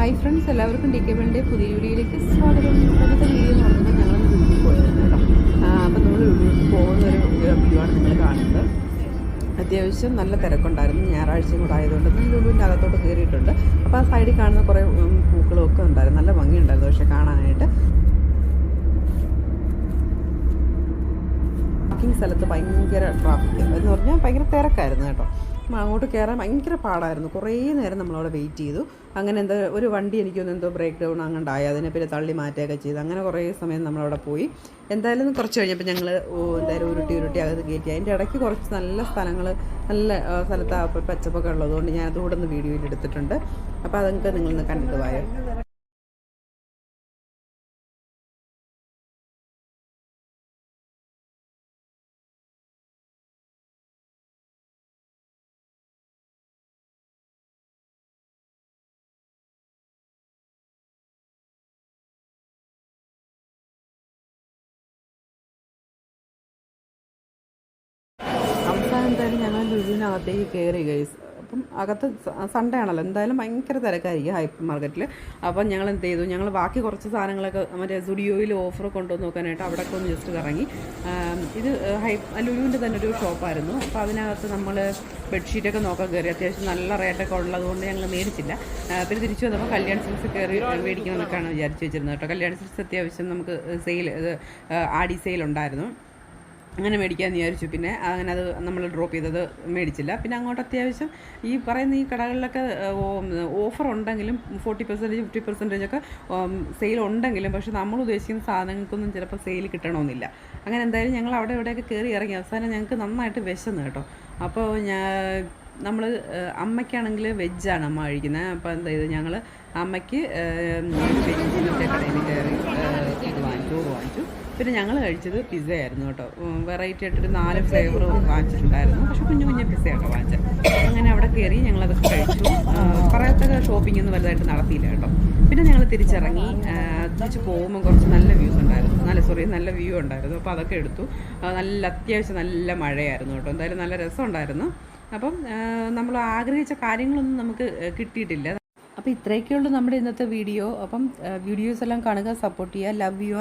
Hi friends എല്ലാവർക്കും D K ബിളിന്റെ പുതിയ വീഡിയോയിലേക്ക് സ്വാഗതം. ഇന്നത്തെ വീഡിയോ എന്ന് പറയുന്നത് ഞങ്ങൾ വീട്ടിൽ പോയിരുന്നു കേട്ടോ അപ്പം നമ്മൾ ലുലുവിൽ പോകുന്ന ഒരു വ്യൂ ആണ് നിങ്ങൾ കാണുന്നത്. അത്യാവശ്യം നല്ല തിരക്കുണ്ടായിരുന്നു. ഞായറാഴ്ചയും കൂടെ ആയതുകൊണ്ട് ലുലുവിന്റെ അകത്തോട്ട് കയറിയിട്ടുണ്ട്. അപ്പോൾ ആ സൈഡിൽ കാണുന്ന കുറേ പൂക്കളും ഒക്കെ ഉണ്ടായിരുന്നു. നല്ല ഭംഗിയുണ്ടായിരുന്നു പക്ഷേ കാണാനായിട്ട്. പാർക്കിംഗ് സ്ഥലത്ത് ഭയങ്കര ട്രാഫിക് എന്ന് പറഞ്ഞാൽ ഭയങ്കര തിരക്കായിരുന്നു കേട്ടോ. അങ്ങോട്ട് കയറാൻ ഭയങ്കര പാടായിരുന്നു. കുറേ നേരം നമ്മളവിടെ വെയിറ്റ് ചെയ്തു. അങ്ങനെ എന്താ ഒരു വണ്ടി എനിക്കൊന്നും എന്തോ ബ്രേക്ക് ഡൗൺ അങ്ങോട്ടായി അതിനെ പിന്നെ തള്ളി മാറ്റുകയൊക്കെ ചെയ്തു. അങ്ങനെ കുറേ സമയം നമ്മളവിടെ പോയി. എന്തായാലും കുറച്ച് കഴിഞ്ഞപ്പോൾ ഞങ്ങൾ എന്തായാലും ഉരുട്ടി ഉരുട്ടി അകത്ത് കയറ്റി. അതിന്റെ ഇടയ്ക്ക് കുറച്ച് നല്ല സ്ഥലങ്ങൾ നല്ല സ്ഥലത്ത് പച്ചപ്പൊക്കെ ഉള്ളതുകൊണ്ട് ഞാൻ അതുകൂടെ ഒന്ന് വീഡിയോയിൽ എടുത്തിട്ടുണ്ട്. അപ്പോൾ അതൊക്കെ നിങ്ങളൊന്ന് കണ്ടിട്ട് പോയോ അവസാനം എന്തായാലും ഞങ്ങൾ ലുലുവിനകത്തേക്ക് കയറി ഗൈസ് അപ്പം അകത്ത് സൺഡേ ആണല്ലോ. എന്തായാലും ഭയങ്കര തിരക്കായിരിക്കും ഹൈപ്പർ മാർക്കറ്റിൽ അപ്പം ഞങ്ങൾ എന്ത് ചെയ്തു? ഞങ്ങൾ ബാക്കി കുറച്ച് സാധനങ്ങളൊക്കെ മറ്റേ സുഡിയോയിൽ ഓഫർ കൊണ്ടുവന്ന് നോക്കാനായിട്ട് അവിടെയൊക്കെ ഒന്ന് ജസ്റ്റ് ഇറങ്ങി. ഇത് ഹൈ ലുലുവിന്റെ തന്നെ ഒരു ഷോപ്പായിരുന്നു. അപ്പോൾ അതിനകത്ത് നമ്മൾ ബെഡ്ഷീറ്റൊക്കെ നോക്കാൻ കയറി അത്യാവശ്യം നല്ല റേറ്റൊക്കെ ഉള്ളതുകൊണ്ട് ഞങ്ങൾ മേടിച്ചില്ല. പിന്നെ തിരിച്ചു വന്നപ്പോൾ കല്യാൺ സിൽസ് കയറി മേടിക്കണമെന്നൊക്കെയാണ് വിചാരിച്ച് വെച്ചിരുന്നത് കേട്ടോ. കല്യാൺ സിൽസ് അത്യാവശ്യം നമുക്ക് സെയിൽ ആഡി സെയിൽ ഉണ്ടായിരുന്നു. അങ്ങനെ മേടിക്കാമെന്ന് വിചാരിച്ചു. പിന്നെ അങ്ങനെ അത് നമ്മൾ ഡ്രോപ്പ് ചെയ്തത് മേടിച്ചില്ല. പിന്നെ അങ്ങോട്ട് അത്യാവശ്യം ഈ പറയുന്ന ഈ കടകളിലൊക്കെ ഓഫർ ഉണ്ടെങ്കിലും ഫോർട്ടി പെർസെന്റേജ് ഫിഫ്റ്റി പെർസെന്റേജ് ഒക്കെ സെയിൽ ഉണ്ടെങ്കിലും പക്ഷേ നമ്മൾ ഉദ്ദേശിക്കുന്ന സാധനങ്ങൾക്കൊന്നും ചിലപ്പോൾ സെയിൽ കിട്ടണമെന്നില്ല. അങ്ങനെ എന്തായാലും ഞങ്ങൾ അവിടെ ഇവിടെയൊക്കെ കയറി ഇറങ്ങി. അവസാനം ഞങ്ങൾക്ക് നന്നായിട്ട് വിശന്ന് കേട്ടോ. അപ്പോൾ ഞാൻ നമ്മൾ അമ്മയ്ക്കാണെങ്കിൽ വെജാണ് അമ്മ കഴിക്കുന്നത് അപ്പോൾ എന്താ ചെയ്ത് ഞങ്ങൾ അമ്മയ്ക്ക് വെജിന്റെ കടയിൽ കയറി ഇത് വാങ്ങിച്ചു ചോറ് വാങ്ങിച്ചു. പിന്നെ ഞങ്ങൾ കഴിച്ചത് ആയിരുന്നു കേട്ടോ. വെറൈറ്റി ആയിട്ടൊരു നാല് ഫ്ലേവർ വാങ്ങിച്ചിട്ടുണ്ടായിരുന്നു. പക്ഷെ കുഞ്ഞു കുഞ്ഞു പിസ്സയാണ് വാങ്ങിച്ചത് അങ്ങനെ അവിടെ കയറി ഞങ്ങളതൊക്കെ കഴിച്ചു. കുറേത്തൊക്കെ ഷോപ്പിംഗ് ഒന്നും വലുതായിട്ട് നടത്തിയില്ല കേട്ടോ. പിന്നെ ഞങ്ങൾ തിരിച്ചിറങ്ങി തിരിച്ച് പോകുമ്പോൾ കുറച്ച് നല്ല വ്യൂസ് ഉണ്ടായിരുന്നു. നല്ല സോറി നല്ല വ്യൂ ഉണ്ടായിരുന്നു. അപ്പോൾ അതൊക്കെ എടുത്തു. നല്ല അത്യാവശ്യം നല്ല മഴയായിരുന്നു കേട്ടോ. എന്തായാലും നല്ല രസമുണ്ടായിരുന്നു. അപ്പം നമ്മൾ ആഗ്രഹിച്ച കാര്യങ്ങളൊന്നും നമുക്ക് കിട്ടിയിട്ടില്ല. അപ്പോൾ ഇത്രയൊക്കെയുള്ളൂ നമ്മുടെ ഇന്നത്തെ വീഡിയോ. അപ്പം വീഡിയോസ് എല്ലാം കാണുക സപ്പോർട്ട് ചെയ്യുക. Love you